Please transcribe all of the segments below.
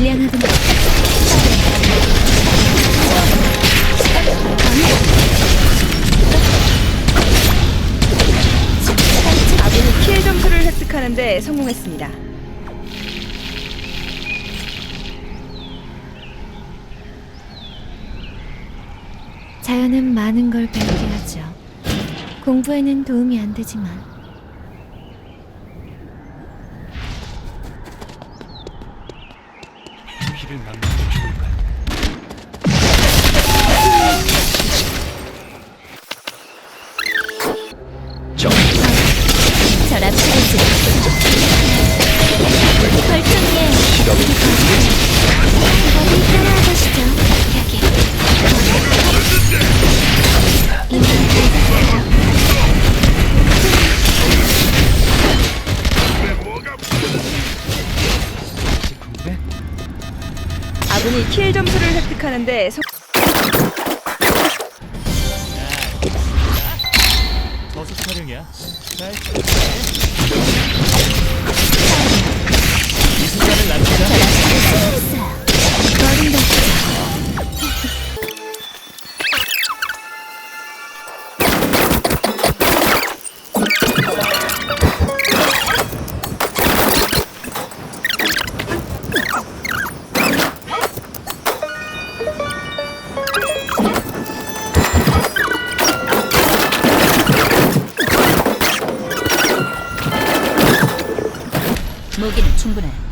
불량하군. 아군이 킬 점수를 획득하는데 성공했습니다. 자연은 많은 걸 배우게 하죠. 공부에는 도움이 안 되지만 게 좋을까? 정절 앞서지. 아군이 킬 점수를 획득하는데 성... 버섯 촬영이야. 잘 무기는 충분해.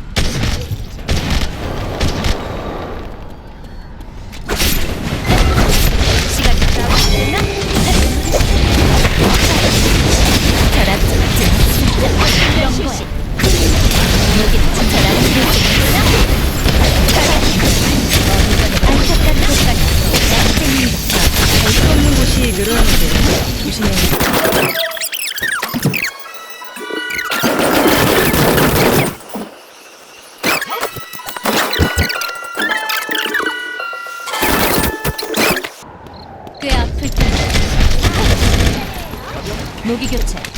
무기 교체.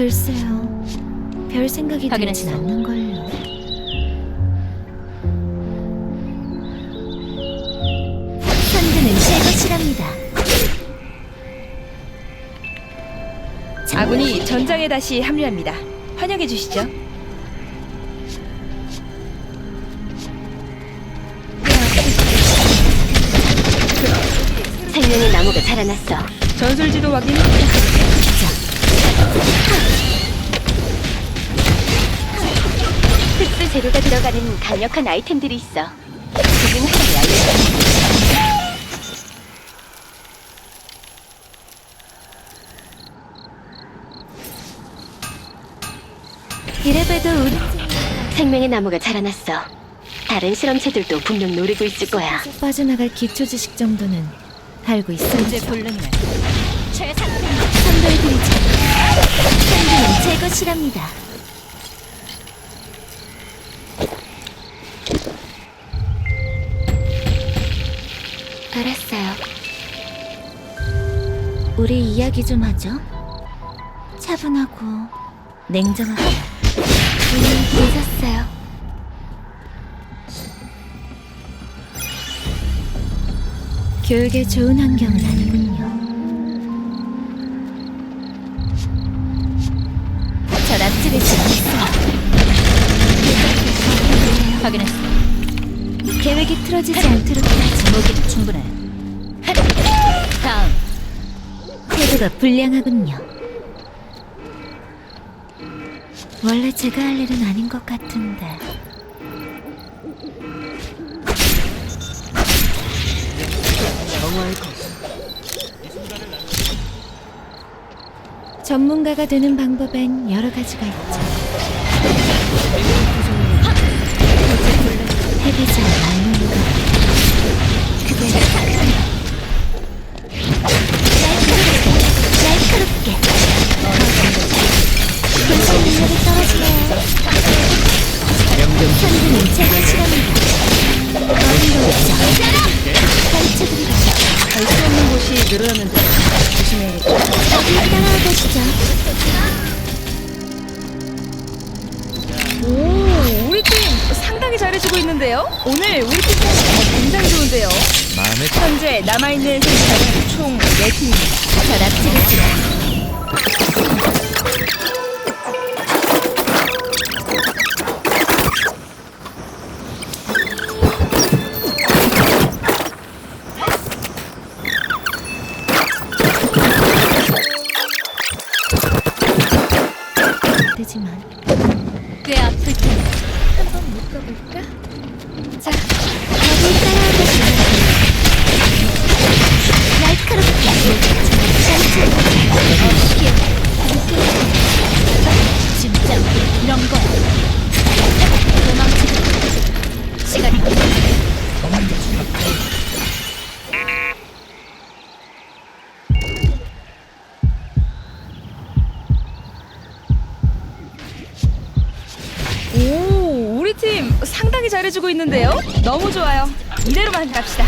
글쎄요. 별 생각이 들진 확인했어. 않는 걸요. 선두는 제 것이랍니다. 아군이 전장에 다시 합류합니다. 환영해 주시죠. 생명의 나무가 자라났어. 전술 지도 확인. 특수 재료가 들어가는 강력한 아이템들이 있어. 지금 하나를 알려줘. 이래봬도 우리 생명의 나무가 자라났어. 다른 실험체들도 분명 노리고 있을 거야. 빠져나갈 기초 지식 정도는 알고 있어. 이제 불능이네. 선별드리죠. 생명은 제 것이랍니다. 알았어요. 우리 이야기 좀 하죠. 차분하고 냉정하게. 이미 늦었어요. 교육에 좋은 환경은 아니군요. 확인했어. 계획이 틀어지지 않도록 해야지. 무기도 충분해. 다음. 태도가 불량하군요. 원래 제가 할 일은 아닌 것 같은데. 전문가가 되는 방법엔 여러 가지가 있죠. 해비자 말론가 그대 날카롭게 분석 능력이 떨어지네요. 현금은 제가 싫어합니다. 어림도 없죠. 가르쳐드리죠. 갈수 없는 곳이 늘어났는 보시죠. 오, 우리 팀 상당히 잘해주고 있는데요. 오늘 우리 팀 어, 굉장히 좋은데요. 마음에 현재 남아있는 선수는 총 4팀입니다. 절 앞지르지. 되 오, 우리 팀 상당히 잘해주고 있는데요. 너무 좋아요. 이대로만 갑시다.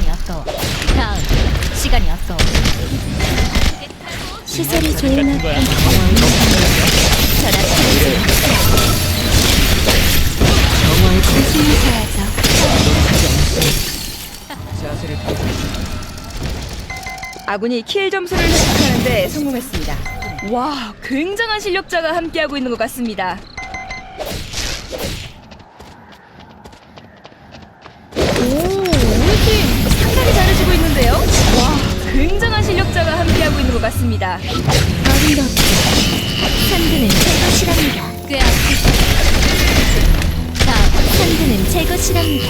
시간이 아까워 다음 시간이 아까워 시설이 좋은 학교. 절약하지 정말 조심히 가야죠 자세를 아군이 킬 점수를 획득하는데 성공했습니다. 와, 굉장한 실력자가 함께하고 있는 것 같습니다. 실력자가 함께하고 있는 것 같습니다. 없죠 상대는 제 것이랍니다 꽤 아플 다음 상대는 제 것이랍니다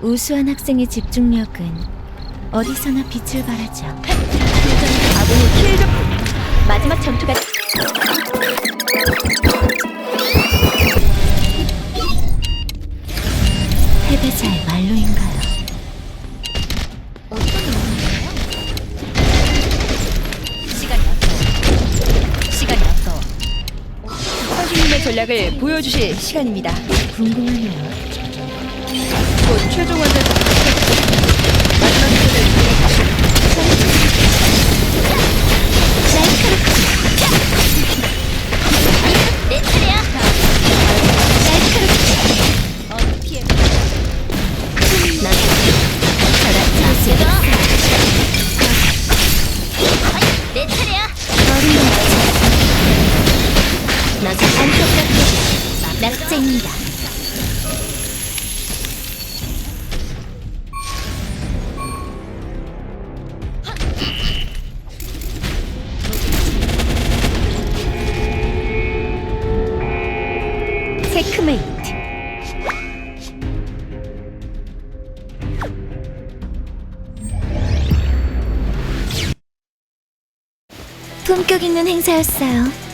우수한 학생의 집중력은 어디서나 빛을 발하죠. 아군이 킬 점... 보여주실 시간입니다. 궁금하네요. 곧 최종 완전 마지막 선수를 내 차례야. 날카롭게. 품격 있는 행사였어요.